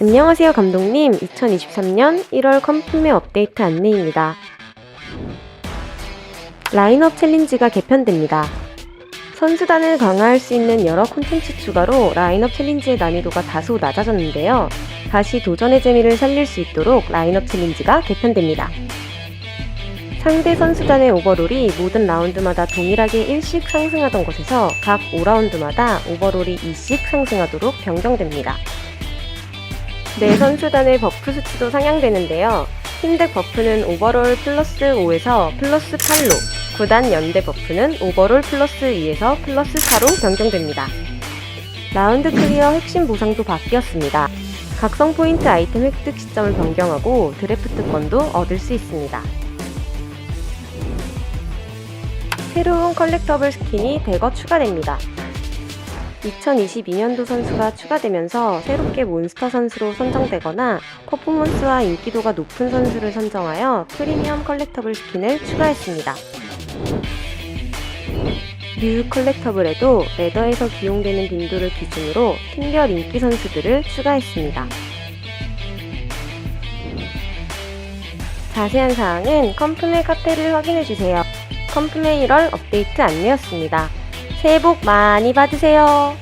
안녕하세요 감독님 2023년 1월 컴품의 업데이트 안내입니다. 라인업 챌린지가 개편됩니다. 선수단을 강화할 수 있는 여러 콘텐츠 추가로 라인업 챌린지의 난이도가 다소 낮아졌는데요. 다시 도전의 재미를 살릴 수 있도록 라인업 챌린지가 개편됩니다. 상대 선수단의 오버롤이 모든 라운드마다 동일하게 1씩 상승하던 곳에서 각 5라운드마다 오버롤이 2씩 상승하도록 변경됩니다. 내 선수단의 버프 수치도 상향되는데요. 흰덱 버프는 오버롤 플러스 5에서 플러스 8로, 구단 연대 버프는 오버롤 플러스 2에서 플러스 4로 변경됩니다. 라운드 클리어 핵심 보상도 바뀌었습니다. 각성 포인트 아이템 획득 시점을 변경하고 드래프트권도 얻을 수 있습니다. 새로운 컬렉터블 스킨이 대거 추가됩니다. 2022년도 선수가 추가되면서 새롭게 몬스터 선수로 선정되거나 퍼포먼스와 인기도가 높은 선수를 선정하여 프리미엄 컬렉터블 스킨을 추가했습니다. 뉴 컬렉터블에도 레더에서 기용되는 빈도를 기준으로 팀별 인기 선수들을 추가했습니다. 자세한 사항은 컴품의 카페를 확인해주세요. 컴품의 1월 업데이트 안내였습니다. 새해 복 많이 받으세요.